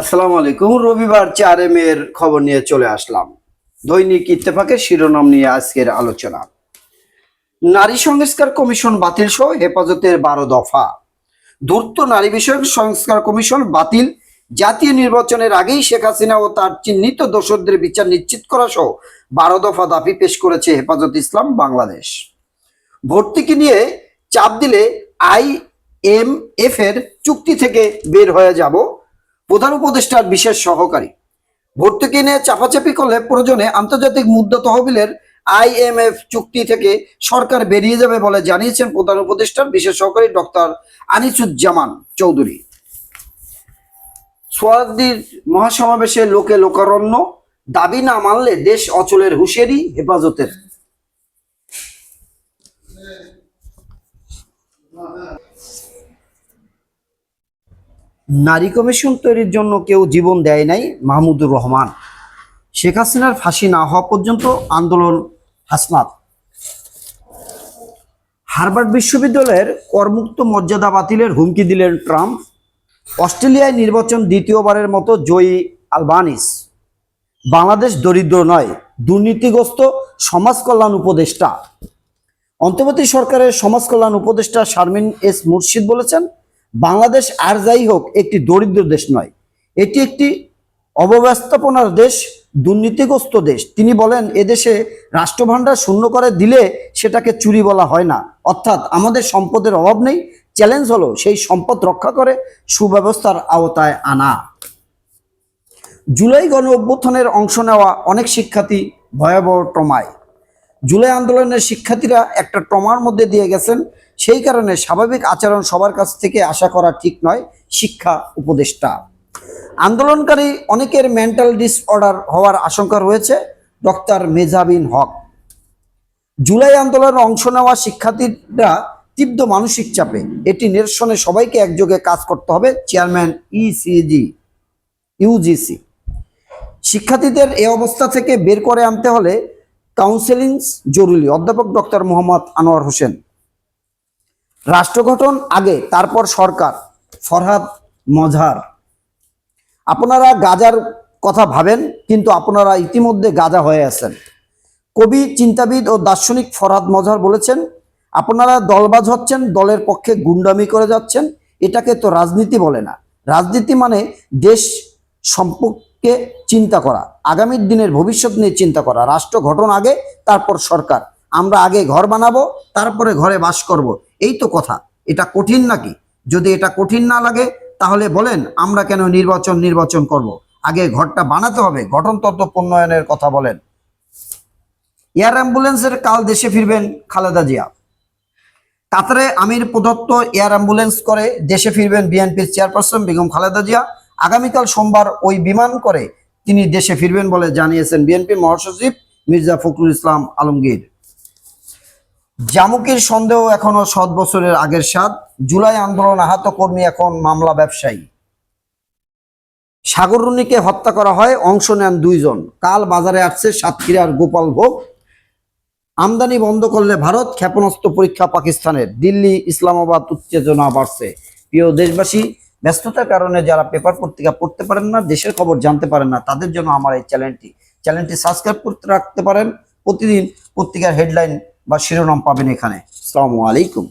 আসসালামু আলাইকুম। রবিবার চার এম এর খবর নিয়ে চলে আসলাম। দৈনিক ইত্তেফাকের শিরোনাম নিয়ে আজকের আলোচনা। নারী সংস্কার কমিশন বাতিল সহ হেফাজতের বারো দফা। ধূর্ত নারী বিষয়ক সংস্কার কমিশন বাতিল। জাতীয় নির্বাচনের আগেই শেখ হাসিনা ও তার চিহ্নিত দোষরদের বিচার নিশ্চিত করা সহ বারো দফা দাবি পেশ করেছে হেফাজত ইসলাম বাংলাদেশ। ভর্তিকে নিয়ে চাপ দিলে আই এম এফ এর চুক্তি থেকে বের হয়ে যাব প্রধান উপদেষ্টার বিশেষ সহকারী। ভর্তুকি নিয়ে চাপাচাপি করলে প্রয়োজনে আন্তর্জাতিক মুদ্রা তহবিলের আইএমএফ চুক্তি থেকে সরকার বেরিয়ে যাবে বলে জানিয়েছেন প্রধান উপদেষ্টার বিশেষ সহকারী ডক্টর আনিসুজ্জামান চৌধুরী। সোয়াদির মহাসমাবেশে লোকে লোকারণ্য, দাবি না মানলে দেশ অচলের হুঁশিয়ারি, হেফাজতের। নারী কমিশন তৈরির জন্য কেউ জীবন দেয় নাই মাহমুদুর রহমান। শেখ হাসিনার ফাঁসি না হওয়া পর্যন্ত আন্দোলন হাসনাত। হার্ভার্ড বিশ্ববিদ্যালয়ের করমুক্ত মর্যাদা বাতিলের হুমকি দিলেন ট্রাম্প। অস্ট্রেলিয়ায় নির্বাচন দ্বিতীয়বারের মতো জয়ী আলবানিস। বাংলাদেশ দরিদ্র নয়, দুর্নীতিগ্রস্ত সমাজ কল্যাণ উপদেষ্টা। অন্তর্বর্তী সরকারের সমাজ কল্যাণ উপদেষ্টা শারমিন এস মুর্শিদ বলেছেন বাংলাদেশ আর যাই হোক, একটি দরিদ্র দেশ নয়। এটি একটি অবব্যস্থাপনার দেশ, দুর্নীতিগ্রস্ত দেশ। তিনি বলেন, এদেশে রাষ্ট্রভাণ্ডার শূন্য করে দিলে সেটাকে চুরি বলা হয় না। অর্থাৎ আমাদের সম্পদের অভাব নেই, চ্যালেঞ্জ হলো সেই সম্পদ রক্ষা করে সুব্যবস্থার আওতায় আনা। জুলাই গণ অভ্যুত্থানের অংশ নেওয়া অনেক শিক্ষার্থী ভয়াবহ ট্রমায়। জুলাই আন্দোলনের শিক্ষার্থীরা একটা ট্রমার মধ্যে দিয়ে গেছেন। সেই কারণে স্বাভাবিক আচরণ সবার কাছ থেকে আশা করা ঠিক নয় শিক্ষা উপদেষ্টা। আন্দোলনকারী অনেকের মেন্টাল ডিসঅর্ডার হওয়ার আশঙ্কা রয়েছে ডক্টর মেজাবিন হক। জুলাই আন্দোলনে অংশ নেওয়া শিক্ষার্থীরা তীব্র মানসিক চাপে। এটি নিরসনে সবাইকে একযোগে কাজ করতে হবে, চেয়ারম্যান ইসিজি ইউজিসি শিক্ষার্থীদের এই অবস্থা থেকে বের করে আনতে হলে কাউন্সেলিং জরুরি। অধ্যাপক ডক্টর মোহাম্মদ আনোয়ার হোসেন। রাষ্ট্র গঠন আগে, তারপর সরকার। ফরহাদ মজহার। আপনারা গাজার কথা ভাবেন, কিন্তু আপনারা ইতিমধ্যে গাজা হয়ে আছেন। কবি, চিন্তাবিদ ও দার্শনিক ফরহাদ মজহার বলেছেন, আপনারা দলবাজ হচ্ছেন, দলের পক্ষে গুন্ডামি করে যাচ্ছেন। এটাকে তো রাজনীতি বলে না। রাজনীতি মানে দেশ সম্পর্কে চিন্তা করা আগামী দিনের ভবিষ্যৎ নিয়ে চিন্তা করা, রাষ্ট্র গঠন আগে, তারপর সরকার। আমরা আগে ঘর বানাবো, তারপরে ঘরে বাস করব। এই তো কথা। এটা কঠিন নাকি? যদি এটা কঠিন না লাগে, তাহলে বলেন, আমরা কেন নির্বাচন নির্বাচন করব? আগে ঘরটা বানাতে হবে, গঠনতন্ত্র প্রণয়নের কথা বলেন। এয়ার অ্যাম্বুলেন্সের কাল দেশে ফিরবেন খালেদা জিয়া। কাতারে আমির প্রদত্ত এয়ার অ্যাম্বুলেন্স করে দেশে ফিরবেন বিএনপির চেয়ারপারসন বেগম খালেদা জিয়া। আগামীকাল সোমবার ওই বিমান করে তিনি দেশে ফিরবেন বলে জানিয়েছেন বিএনপি মহাসচিব মির্জা ফখরুল ইসলাম আলমগীর। জামুকির সন্দেহ এখনও সাত বছরের আগের স্বাদ। জুলাই আন্দোলন আহত কর্মী এখন মামলা ব্যবসায়ী। সাগররুনিকে হত্যা করা হয়, অংশ নেন দুইজন। কাল বাজারে আসছে সাতক্ষীরার গোপাল ভোগ। আমদানি বন্ধ করলে ভারত, ক্ষেপণাস্ত্র পরীক্ষা পাকিস্তানের। দিল্লি, ইসলামাবাদ উত্তেজনা বাড়ছে। প্রিয় দেশবাসী ব্যস্ততার কারণে যারা পেপার পত্রিকা পড়তে পারেন না, দেশের খবর জানতে পারেন না, তাদের জন্য আমার এই চ্যানেলটি। চ্যানেলটি সাবস্ক্রাইব করতে রাখতে পারেন। প্রতিদিন পত্রিকার হেডলাইন বা শিরোনাম পাবেন এখানে। আসসালামু আলাইকুম।